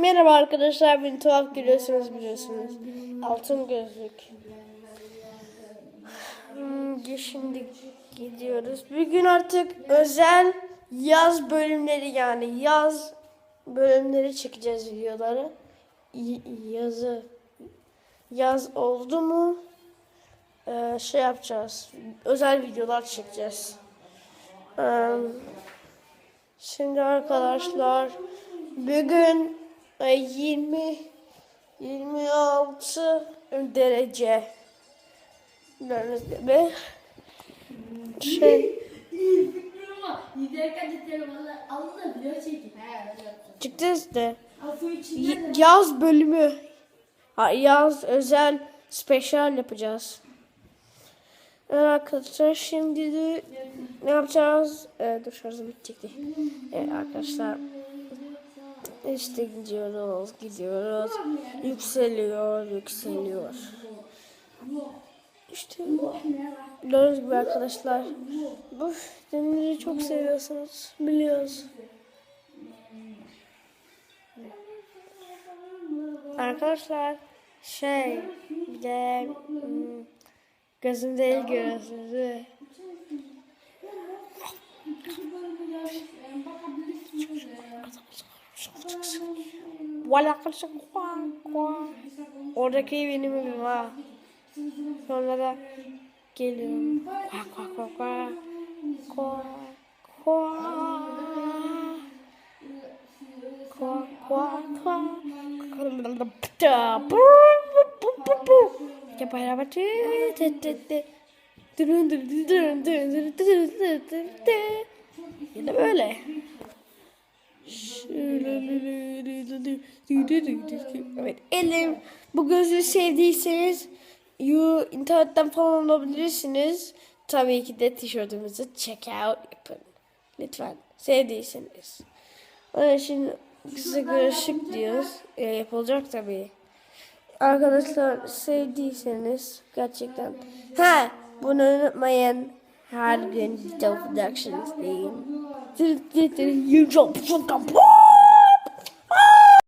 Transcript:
Merhaba arkadaşlar, beni tuhaf görüyorsunuz biliyorsunuz. Altın gözlük. Hmm, Şimdi gidiyoruz. Bir gün artık özel yaz bölümleri yani yaz bölümleri çekeceğiz videoları. Yazı yaz oldu mu ee, şey yapacağız. Özel videolar çekeceğiz. Şimdi arkadaşlar bugün e, 20 26 derece gördüğünüz gibi şey çıktı işte yaz bölümü ha, yaz özel spesyal yapacağız. Arkadaşlar şimdi de ne yapacağız? Ee, dur şarjım bitecekti. Evet arkadaşlar işte gidiyoruz, gidiyoruz. Yükseliyor, yükseliyor. İşte gördüğünüz gibi arkadaşlar. Bu demiri çok seviyorsunuz. Biliyoruz. Arkadaşlar şey bir de hmm, gözüm değil görüyorsunuz Oradaki benim evim ha. Sonra da geliyorum. Kuak kuak kuak kuak. Kuak kuak. Kuak kuak kuak. Ya beraber da böyle. Evet elim bu gözlüğü sevdiyseniz you internetten falan alabilirsiniz. Tabii ki de tişörtümüzü check out yapın. Lütfen sevdiyseniz. Onun için kısa karışık diyoruz. E, yapılacak tabii. Arkadaşlar sevdiyseniz gerçekten. Ha bunu unutmayın. Her gün video productions deyin. YouTube